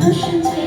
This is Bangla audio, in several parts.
那是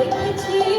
দেখেছি।